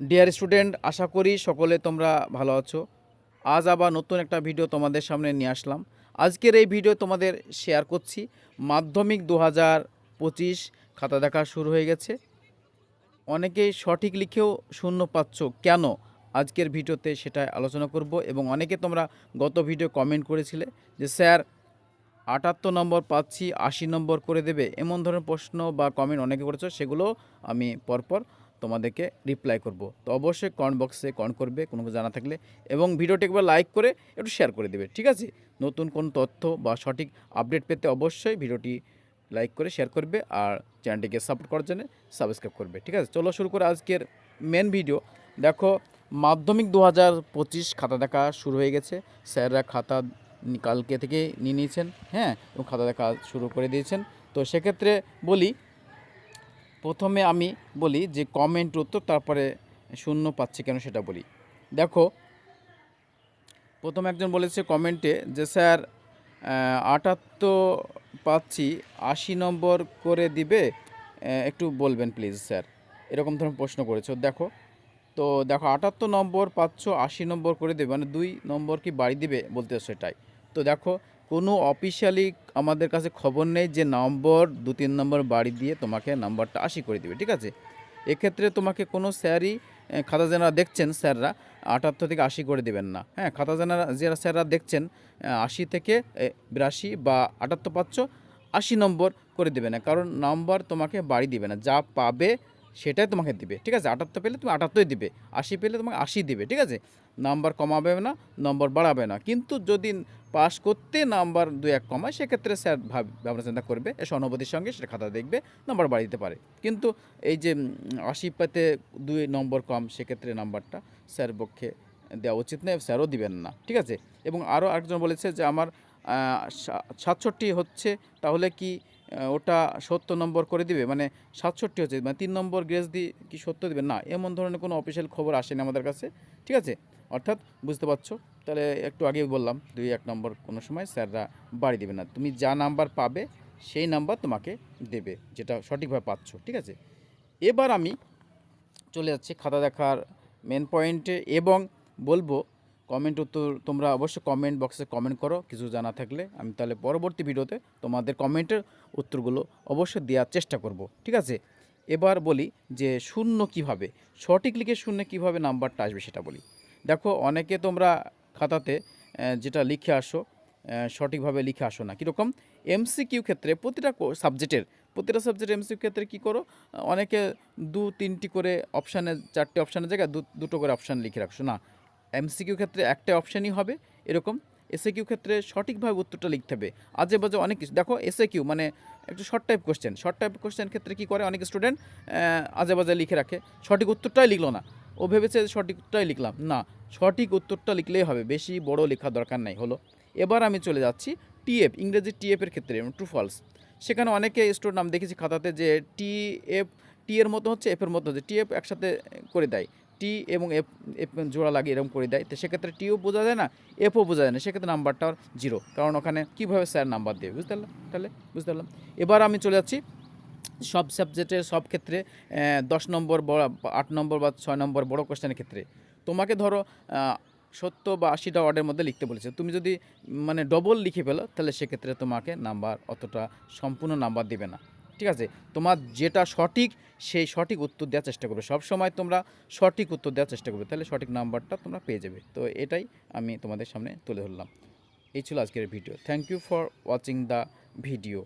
Dear student আশা করি সকলে তোমরা ভালো আছো। আজ আবার নতুন একটা ভিডিও তোমাদের সামনে নিয়ে আসলাম। আজকের এই ভিডিও তোমাদের শেয়ার করছি। মাধ্যমিক দু হাজার পঁচিশ খাতা দেখা শুরু হয়ে গেছে। অনেকেই সঠিক লিখেও শূন্য পাচ্ছ কেন আজকের ভিডিওতে সেটা আলোচনা করব এবং অনেকে তোমরা গত ভিডিও কমেন্ট করেছিলে যে, স্যার, আটাত্তর নম্বর পাচ্ছি, আশি নম্বর করে দেবে। এমন ধরনের প্রশ্ন বা কমেন্ট অনেকে করেছ, সেগুলো আমি পরপর তোমাদেরকে রিপ্লাই করব। তো অবশ্যই কমেন্ট বক্সে কমেন্ট করবে, কোনো জানা থাকলে। এবং ভিডিওটি একবার লাইক করে একটু শেয়ার করে দেবে, ঠিক আছে? নতুন কোন তথ্য বা সঠিক আপডেট পেতে অবশ্যই ভিডিওটি লাইক করে শেয়ার করবে আর চ্যানেলটিকে সাপোর্ট করার জন্য সাবস্ক্রাইব করবে, ঠিক আছে? চলো শুরু করে আজকের মেন ভিডিও দেখো, মাধ্যমিক দু হাজার পঁচিশ খাতা দেখা শুরু হয়ে গেছে। স্যাররা খাতা কালকে থেকে নিয়ে নিয়েছেন হ্যাঁ? এবং খাতা দেখা শুরু করে দিয়েছেন। তো সেক্ষেত্রে বলি প্রথমে আমি বলি যে কমেন্ট উত্তর, তারপরে শূন্য পাচ্ছে কেন সেটা বলি। দেখো, প্রথম একজন বলেছে কমেন্টে যে, স্যার আটাত্তর পাচ্ছি, আশি নম্বর করে দিবে একটু বলবেন প্লিজ স্যার। এরকম ধরনের প্রশ্ন করেছ। দেখো, তো দেখো, আটাত্তর নম্বর পাচ্ছ, আশি নম্বর করে দেবে মানে দুই নম্বর কি বাড়ি দিবে বলতে সেটাই। তো দেখো কোনো অফিসিয়ালি আমাদের কাছে খবর নেই যে নম্বর, দু, তিন নম্বর বাড়ি দিয়ে তোমাকে নাম্বারটা আশি করে দিবে, ঠিক আছে? এক্ষেত্রে তোমাকে কোনো স্যারই খাতা জেনারা দেখছেন স্যাররা, আটাত্তর থেকে আশি করে দেবেন না। হ্যাঁ খাতা জেনারা যারা স্যাররা দেখছেন আশি থেকে বিরাশি বা আটাত্তর পাচ্ছ আশি নম্বর করে দেবে না, কারণ নাম্বার তোমাকে বাড়ি দিবে না, যা পাবে সেটাই তোমাকে দিবে, ঠিক আছে? আটাত্তর পেলে তুমি আটাত্তরই দিবে, আশি পেলে তোমাকে আশি দিবে, ঠিক আছে? নাম্বার কমাবে না, নম্বর বাড়াবে না। কিন্তু যদি পাস করতে নাম্বার দু এক কমায়, সেক্ষেত্রে স্যার ভাব, ভাবনা চিন্তা করবে এসে অনুভূতির সঙ্গে সেটা খাতা দেখবে, নাম্বার বাড়িয়ে দিতে পারে। কিন্তু এই যে আশি পেতে দুই নম্বর কম, সেক্ষেত্রে নাম্বারটা স্যার পক্ষে দেওয়া উচিত নয়, স্যারও দিবেন না, ঠিক আছে? এবং আরও একজন বলেছে যে, আমার সাতষট্টি হচ্ছে, তাহলে কি ওটা সত্তর নম্বর করে দিবে মানে সাতষট্টি হচ্ছে মানে তিন নম্বর গ্রেস দিয়ে কি সত্তর দিবে? না, এমন ধরনের কোনো অফিসিয়াল খবর আসেনি আমাদের কাছে, ঠিক আছে? অর্থাৎ বুঝতে পারছ? তাহলে একটু আগেই বললাম, দুই এক নম্বর কোনো সময় স্যাররা বাড়ি দেবে না। তুমি যা নাম্বার পাবে, সেই নাম্বার তোমাকে দেবে, যেটা সঠিকভাবে পাচ্ছ, ঠিক আছে? এবার আমি চলে যাচ্ছি খাতা দেখার মেন পয়েন্টে এবং বলব কমেন্ট উত্তর তোমরা অবশ্যই কমেন্ট বক্সে কমেন্ট করো, কিছু জানা থাকলে আমি তাহলে পরবর্তী ভিডিওতে তোমাদের কমেন্টের উত্তরগুলো অবশ্যই দেওয়ার চেষ্টা করব, ঠিক আছে? এবার বলি যে শূন্য কীভাবে, সঠিক লিখে শূন্য কীভাবে নাম্বারটা আসবে সেটা বলি। দেখো, অনেকে তোমরা খাতাতে যেটা লিখে আসো সঠিকভাবে লিখে আসো না। কীরকম? এমসিকিউ ক্ষেত্রে প্রতিটা সাবজেক্টের প্রতিটা সাবজেক্ট এমসিকিউ ক্ষেত্রে কী করো? অনেকে দু তিনটি করে অপশানে চারটে অপশানের জায়গায় দুটো করে অপশান লিখে রাখছো, না? এমসিকিউ ক্ষেত্রে একটা অপশানই হবে, এরকম এসএ কিউ ক্ষেত্রে সঠিকভাবে উত্তরটা লিখতে হবে। আজে বাজে অনেক কিছু। দেখো এসএ কিউ মানে একটু short type question short type question ক্ষেত্রে কী করে? অনেক স্টুডেন্ট আজে বাজে লিখে রাখে। সঠিক উত্তরটাই লিখলো না। ও ভেবেছে যে সঠিক উত্তরটাই লিখলাম। না, সঠিক উত্তরটা লিখলেই হবে। বেশি বড় লেখার দরকার নাই, হলো। এবার আমি চলে যাচ্ছি টিএফ ইংরেজি টিএফের ক্ষেত্রে ট্রু ফলস সেখানে অনেকে স্টোর নাম দেখেছি খাতাতে যে টিএফ টি এর মতো হচ্ছে এফের মতো হচ্ছে। টিএফ একসাথে করে দেয়। টি এবং এফ এফ জোড়া লাগিয়ে এরকম করে দেয়। তো সেক্ষেত্রে টিও বোঝা যায় না এফও বোঝা যায় না, সেক্ষেত্রে নাম্বারটা জিরো কারণ ওখানে কীভাবে স্যার নাম্বার দেবে, বুঝতে পারলাম? তাহলে বুঝতে পারলাম। এবার আমি চলে যাচ্ছি সব সাবজেক্টের সব ক্ষেত্রে দশ নম্বর বড়, আট নম্বর বা ছয় নম্বর বড় কোশ্চেনের ক্ষেত্রে। তোমাকে ধরো সত্তর বা আশিটা ওয়ার্ডের মধ্যে লিখতে বলেছে। তুমি যদি মানে ডবল লিখে ফেলো, তাহলে সেক্ষেত্রে তোমাকে নাম্বার অতটা সম্পূর্ণ নাম্বার দিবে না। ঠিক আছে? তোমার যেটা সঠিক, সেই সঠিক উত্তর দেওয়ার চেষ্টা করবে। সব সময় তোমরা সঠিক উত্তর দেওয়ার চেষ্টা করবে। তাহলে সঠিক নাম্বারটা তোমরা পেয়ে যাবে। তো এটাই আমি তোমাদের সামনে তুলে ধরলাম। এই ছিল আজকের video. Thank you for watching the video